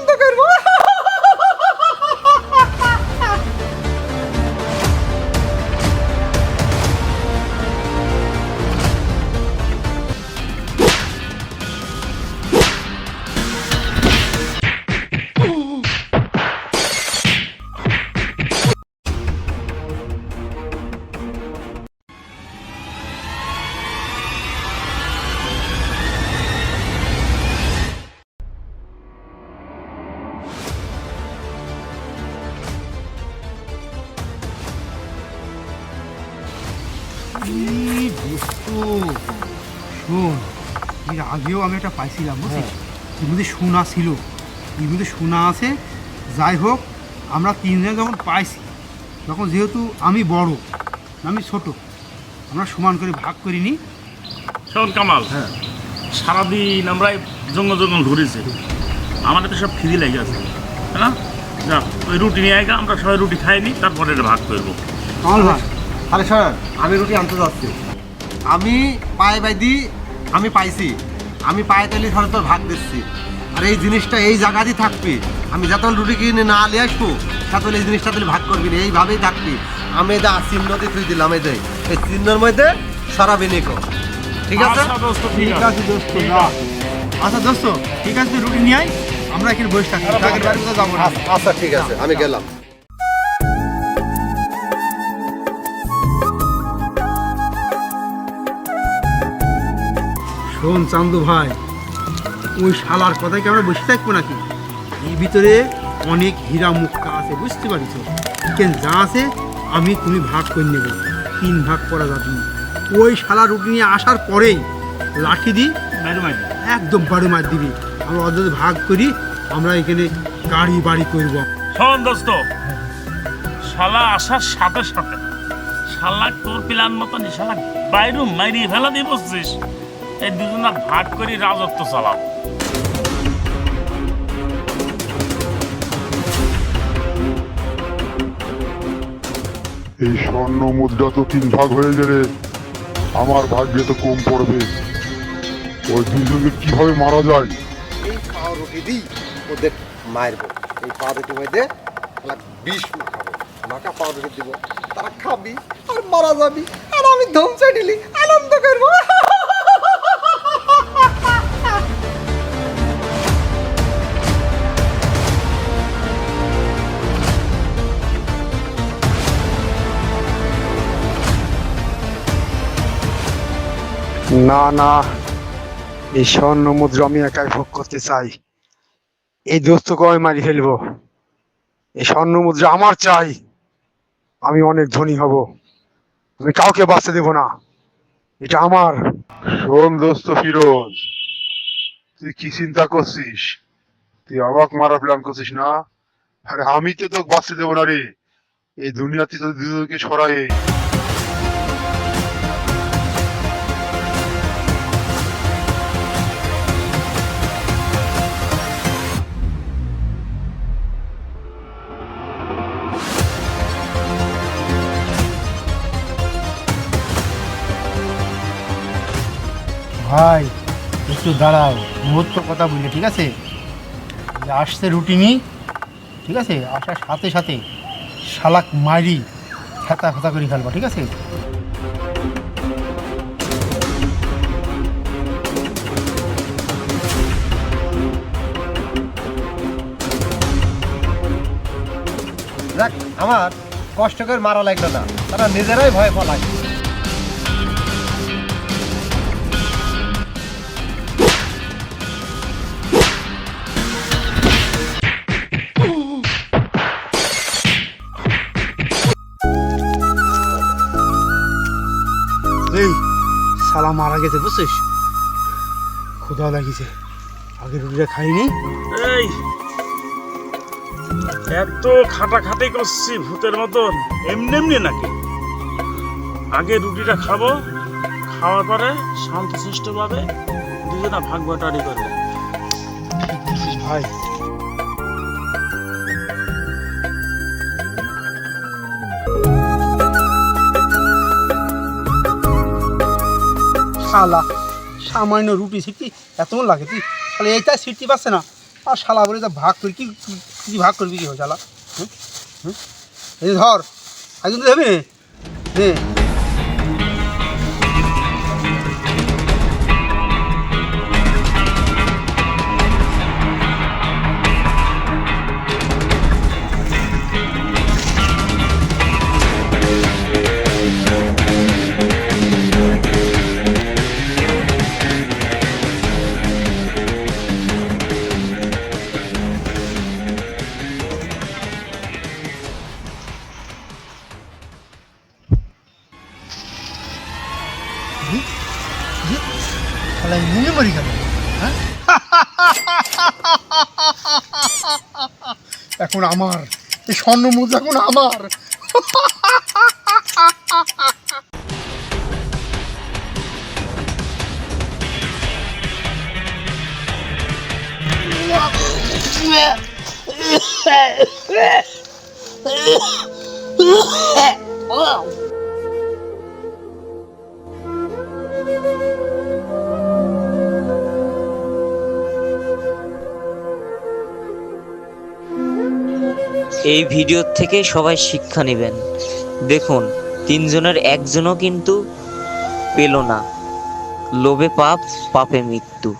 আনন্দ করব শোন। এর আগেও আমি একটা পাইছিলাম বুঝছিস? এর মধ্যে সোনা ছিল। এর মধ্যে সোনা আছে। যাই হোক আমরা তিনজন যখন পাইছি তখন যেহেতু আমি বড় আমি ছোট আমরা সমান করে ভাগ করিনি শোন কামাল। হ্যাঁ। সারাদিন আমরা জঙ্গল জঙ্গল ঘুরেছি। আমাদের তো সব খিদি লেগে আছে না? ওই রুটি নিয়ে আগে আমরা সবাই রুটি খাইনি তারপরে এটা ভাগ করব। কামাল ভাই আরে শোনেন আমি রুটি আনতে যাচ্ছি। আমি পায়ে বাইদি আমি পাইছি। আমি পায়ে তেলি ধরে তোর ভাগ দিচ্ছি। আর এই জিনিসটা এই জায়গাতেই থাকবি। আমি যতক্ষণ রুটি কিনে না নিয়ে আসব ততক্ষণ এই জিনিসটা তুই ভাগ করবি না এইভাবেই থাকবি। আমি দা দিয়ে তুই দিলাম এই এই চিহ্নের মধ্যে সরাবি নিকো ঠিক আছে? আচ্ছা ঠিক আছে। দোস্ত আচ্ছা দোস্ত ঠিক আছে তুই রুটি নিয়ে আয়। আমরা এখানে বসে থাকি তাদের যাব না। আচ্ছা, আচ্ছা ঠিক আছে আমি গেলাম। শোন চান্দু ভাই ওই শালার কথায় কি আমরা বসে থাকব নাকি? এই ভিতরে অনেক হীরা মুক্তা আছে বুঝতে পারিস? কেন যা আছে আমি তুমি ভাগ করে নেব। তিন ভাগ করা যাবে ওই শালা রুটি নিয়ে আসার পরেই লাঠি দিই একদম বাড়ি মার দিবি। আমরা ওদের ভাগ করি আমরা এখানে গাড়ি বাড়ি করব। শোন দোস্ত শালা আসার সাথে সাথে শালা তোর প্ল্যান মতন শালা বাইরে মাইরি ফেলা দিয়ে বসছিস। এই দুজনা ভাগ করি রাজত্ব চালাবো এই স্বর্ণ মুদ্রা তো তিন ভাগ হয়ে গেলে আমার ভাগ্যে তো কম পড়বে। ওই দুজনকে কীভাবে মারা যায়? এই পাউরুটি দিই ওদের মারবো। এই পাউরুটির মধ্যে বিষ মাখাবো মাখা পাউরুটি দিব তারা খাবি আর মারা যাবি আর আমি ধ্বংস দিলি আনন্দ করব। না না, এই স্বর্ণ মুদ্রা আমি একাই ভোগ করতে চাই। এই দোস্তকে আমি মারি ফেলব? এই স্বর্ণ মুদ্রা আমার চাই। আমি অনেক ধনী হব। আমি কাউকে বাঁচতে দেব না। এটা আমার। শোন দোস্ত ফিরোজ, তুই কি চিন্তা করছিস? তুই অবাক মারা প্ল্যান করছিস না? আরে আমি তো তোকে বাঁচতে দেবো না রে। এই দুনিয়াতে তো দুজনকে ছড়াই ভাই, একটু দাঁড়াও, মুহূর্ত কথা বললে ঠিক আছে? আসছে রুটিনি, ঠিক আছে? আসার সাথে সাথে শালাক মারি খেতা খেতা করে ফেলবা, ঠিক আছে? দেখ, আমার কষ্ট করে মারা লাগল না, তারা নিজেরাই ভয় পালায়। মারা গেছে বুঝছিস? ক্ষুধা লাগিছে। আগে রুটিটা খাইনি। এই এত খাটাখাটি করছি ভূতের মতন। এমনি এমনি নাকি? আগে রুটিটা খাব খাওয়ার পরে শান্তশিষ্টভাবে দুজনা ভাগ বাটারি করব ভাই। শালা, সামান্য রুটি সিটি, এত লাগে তুই তাহলে এইটা সিটি পাচ্ছে না আর শালা বলে, তা ভাগ করি, কি ভাগ করবি কি হয় শালা হুম? হুম? এই ধর, একজন দেবে নে শালা নুনে মারি গেল হ্যাঁ? এখন আমার এই স্বর্ণ মুদ্রা এখন আমার। এই ভিডিও থেকে সবাই শিক্ষা নেবেন। দেখুন, তিনজনের একজনও কিন্তু পেল না। লোভে পাপ, পাপে মৃত্যু।